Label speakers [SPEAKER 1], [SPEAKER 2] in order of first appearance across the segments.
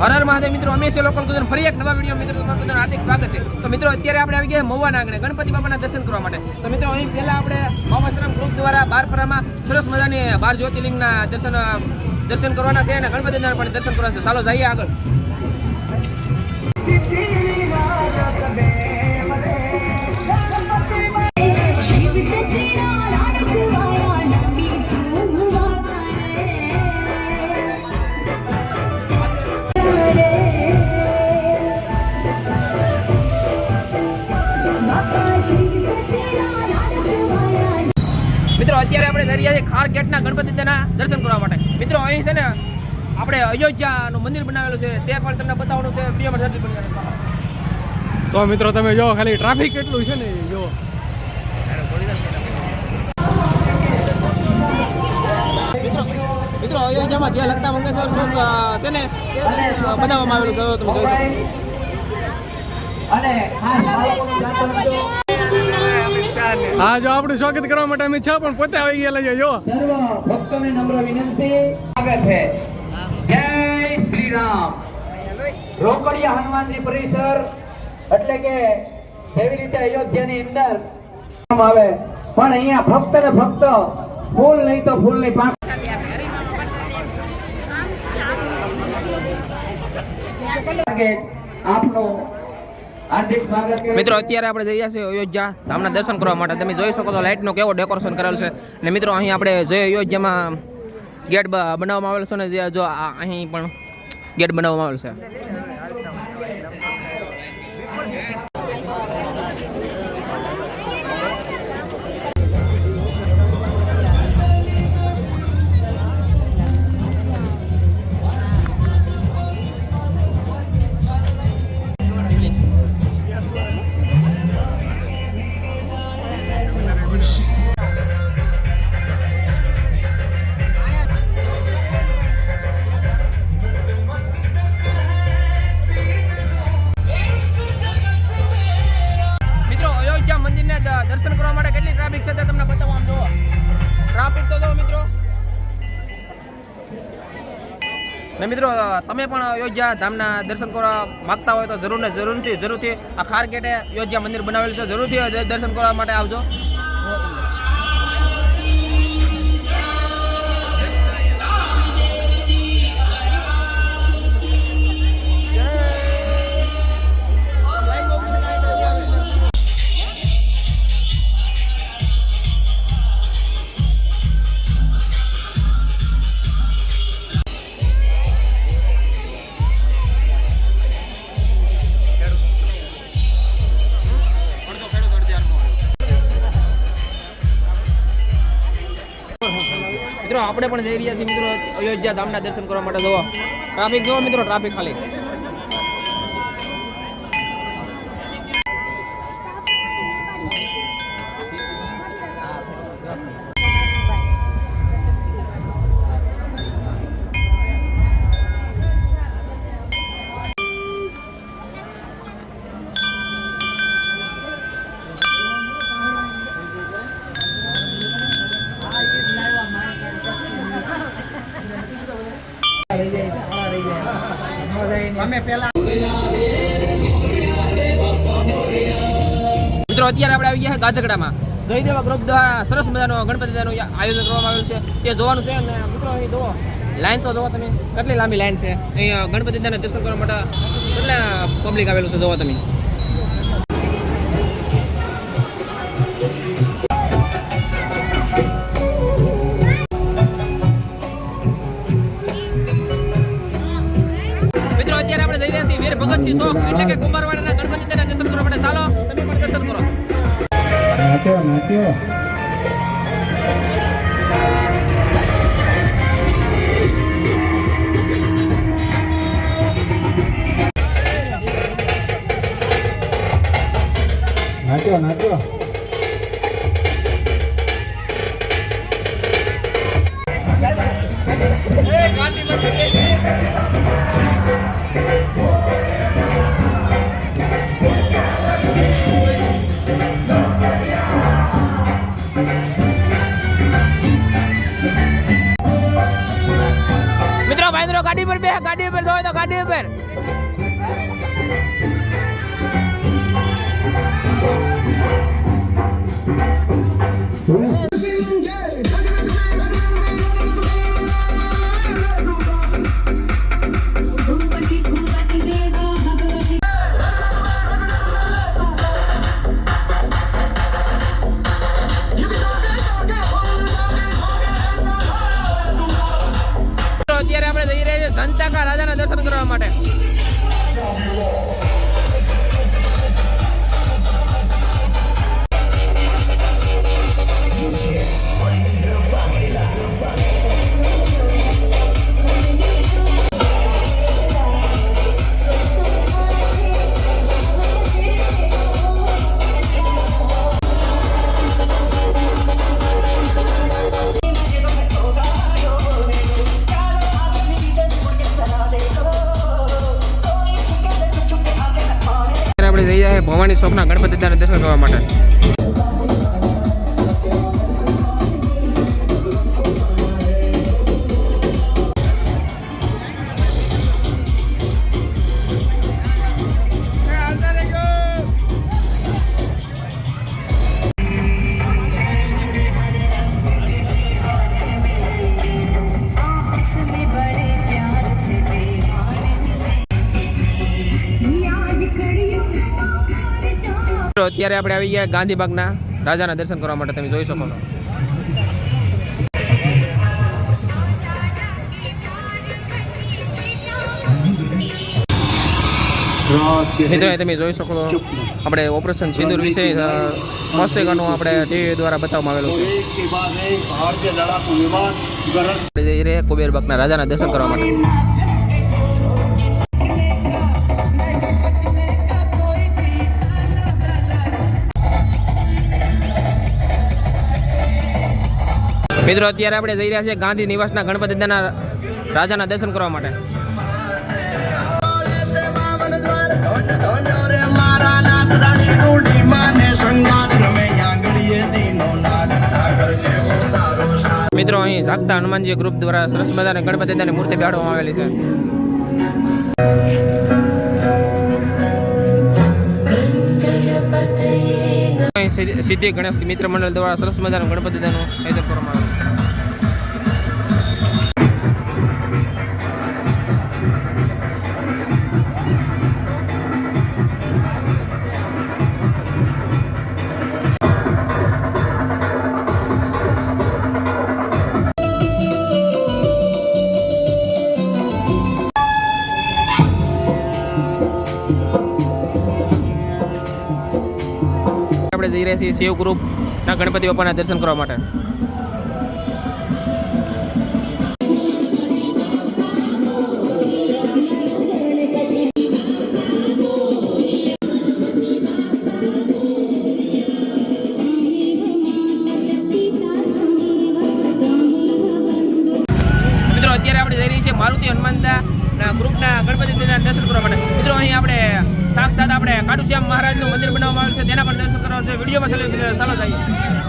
[SPEAKER 1] હર હર મહાદેવ મિત્રો, અમે છે લોકલ ગુજરાત ફરી એક નવા વીડિયો મિત્રો તમારું બધાનું હાર્દિક સ્વાગત છે. તો મિત્રો, અત્યારે આપણે આવી ગયા મહુવાના આંગણે ગણપતિ બાબાના દર્શન કરવા માટે. તો મિત્રો, અહીં પહેલાં આપણે બાબાશ્રમ ગ્રુપ દ્વારા બારપરામાં સરસ મજાની બાર જ્યોતિર્લિંગના દર્શન દર્શન કરવાના છે અને ગણપતિના પણ દર્શન કરવાના છે. ચાલો જઈએ આગળ. ગેટના ગણપતિ દાદાના દર્શન કરવા માટે. મિત્રો અહીં છે ને આપણે અયોધ્યાનું મંદિર બનાવેલું છે. તે પણ તમને બતાવવાનું છે. વિડીયોમાં જલ્દી બની
[SPEAKER 2] તો મિત્રો તમે જો ખાલી ટ્રાફિક કેટલું છે ને જો.
[SPEAKER 1] મિત્રો મિત્રો અયોધ્યામાં જે લગતા મંગેશ્વર ચોક છે ને બનાવવામાં આવેલું છે. તમે જોઈ શકો.
[SPEAKER 2] હા જો આપણું સ્વાગત કરવા માટે અમે છે પણ પોતે આવી ગયેલા છે જો.
[SPEAKER 3] સર્વ ભક્તોને નમ્ર વિનંતી. સ્વાગત છે. જય શ્રી રામ રોકડિયા હનુમાનજી પરિસર એટલે કે જેવી રીતે અયોધ્યાની અંદર આવે. પણ અહીંયા ફક્ત ને ફક્ત ફૂલ નહીં તો ફૂલની પાંખ આપનું
[SPEAKER 1] મિત્રો, અત્યારે આપણે જઈએ છીએ અયોધ્યા ધામના દર્શન કરવા માટે. તમે જોઈ શકો તો લાઇટનું કેવો ડેકોરેશન કરેલું છે. ને મિત્રો, અહીં આપણે જે અયોધ્યામાં ગેટ બનાવવામાં આવેલો છે ને, જે જો અહીં પણ ગેટ બનાવવામાં આવેલો છે. મિત્રો, તમે પણ અયોધ્યા ધામના દર્શન કરવા માગતા હોય તો જરૂર ને જરૂરથી જરૂરથી આ ખાર ગેટે અયોધ્યા મંદિર બનાવેલું છે. જરૂરથી દર્શન કરવા માટે આવજો. આપણે પણ જઈ રહ્યા છીએ મિત્રો અયોધ્યા ધામના દર્શન કરવા માટે જોવા. ટ્રાફિક જોવો મિત્રો ટ્રાફિક ખાલી. મિત્રો, અત્યારે આપણે આવી ગયા ગાધકડામાં જયદેવા ગ્રુપ દ્વારા સરસ મજાનો ગણપતિ દાદાનું આયોજન કરવામાં આવ્યું છે. તે જોવાનું છે અને મિત્રો, અહીં જુઓ. લાઈન તો જોવો તમે. કેટલી લાંબી લાઈન છે. અહીં ગણપતિ દાદાના દર્શન કરવા માટે કેટલા પબ્લિક આવેલું છે, જોવો તમે. ચોક એટલે કે કુંભારવાડાના ગણપતિ દાદાના દર્શન કરવા માટે ચાલો, તમે પણ દર્શન કરો.
[SPEAKER 3] નાટ્યો નાટ્યો.
[SPEAKER 1] દર્શન અત્યારે આપણે આવી ગયા ગાંધીબાગના રાજાના દર્શન કરવા માટે. તમે જોઈ શકો છો. તમે જોઈ શકો આપણે ઓપરેશન સિંદુર વિશે મસ્ત ગાનું આપણે ટીવી દ્વારા બતાવવામાં આવેલું છે. જઈ રહ્યા કુબેરબાગના રાજાના દર્શન કરવા માટે. મિત્રો, અત્યારે આપણે જઈ રહ્યા છીએ ગાંધી નિવાસના ગણપતિ દાદાના રાજાના દર્શન કરવા માટે. મિત્રો, અહીં જાગતા હનુમાનજી ગ્રુપ દ્વારા સરસ મજાને ગણપતિ દાદાની મૂર્તિ બેહાડવામાં આવેલી છે. સિદ્ધિ ગણેશ મિત્ર મંડળ દ્વારા સરસ મજાનું ગણપતિ દાદાનું આયોજન કરવામાં આવ્યું જઈ રહ્યા છીએ શિવ ગ્રુપના ગણપતિ બાપાના દર્શન કરવા માટે. આપણે કાડુશ્યામ મહારાજનું મંદિર બનાવવામાં આવ્યું છે. તેના પણ દર્શન કરવા છે. વિડીયોમાં ચાલો જઈએ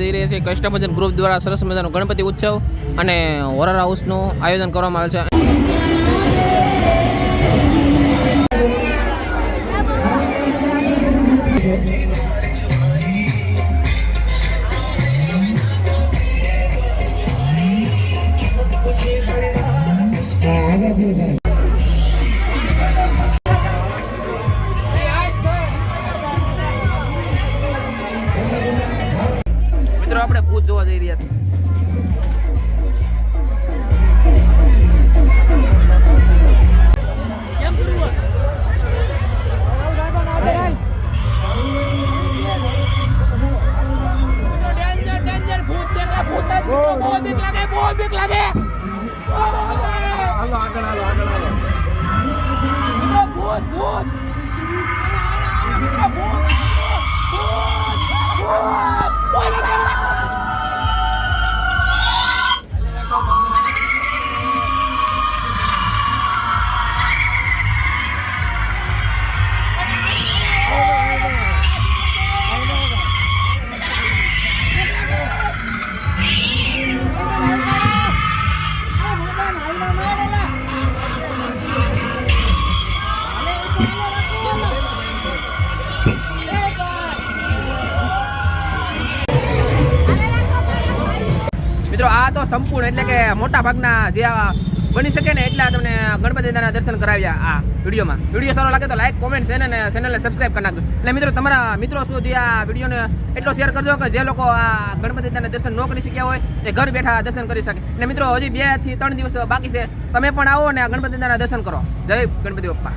[SPEAKER 1] જઈ રહ્યા છીએ કષ્ટભજન ગ્રુપ દ્વારા સરસ મજાનો ગણપતિ ઉત્સવ અને હોરર હાઉસનું આયોજન કરવામાં આવે છે. જોવા લાગે
[SPEAKER 2] આપણે ભૂત જોવા જઈ રહ્યા
[SPEAKER 1] છીએ ભૂત ભૂત મિત્રો ભૂત ભૂત તો સંપૂર્ણ એટલે કે મોટા ભાગના જે બની શકે ને એટલા તમને ગણપતિ દાદાના દર્શન કરાવ્યા આ વિડીયોમાં. વીડિયો સારો લાગે તો લાઈક કોમેન્ટ છે ને ચેનલને સબસ્ક્રાઈબ કરી નાખજો. એટલે મિત્રો, તમારા મિત્રો સુધી આ વિડીયોને એટલો શેર કરજો કે જે લોકો આ ગણપતિ દાદાના દર્શન ન કરી શક્યા હોય એ ઘર બેઠા દર્શન કરી શકે. એટલે મિત્રો, હજી બેથી ત્રણ દિવસ બાકી છે. તમે પણ આવો ને આ ગણપતિ દાદાના દર્શન કરો. જય ગણપતિ બાપ્પા.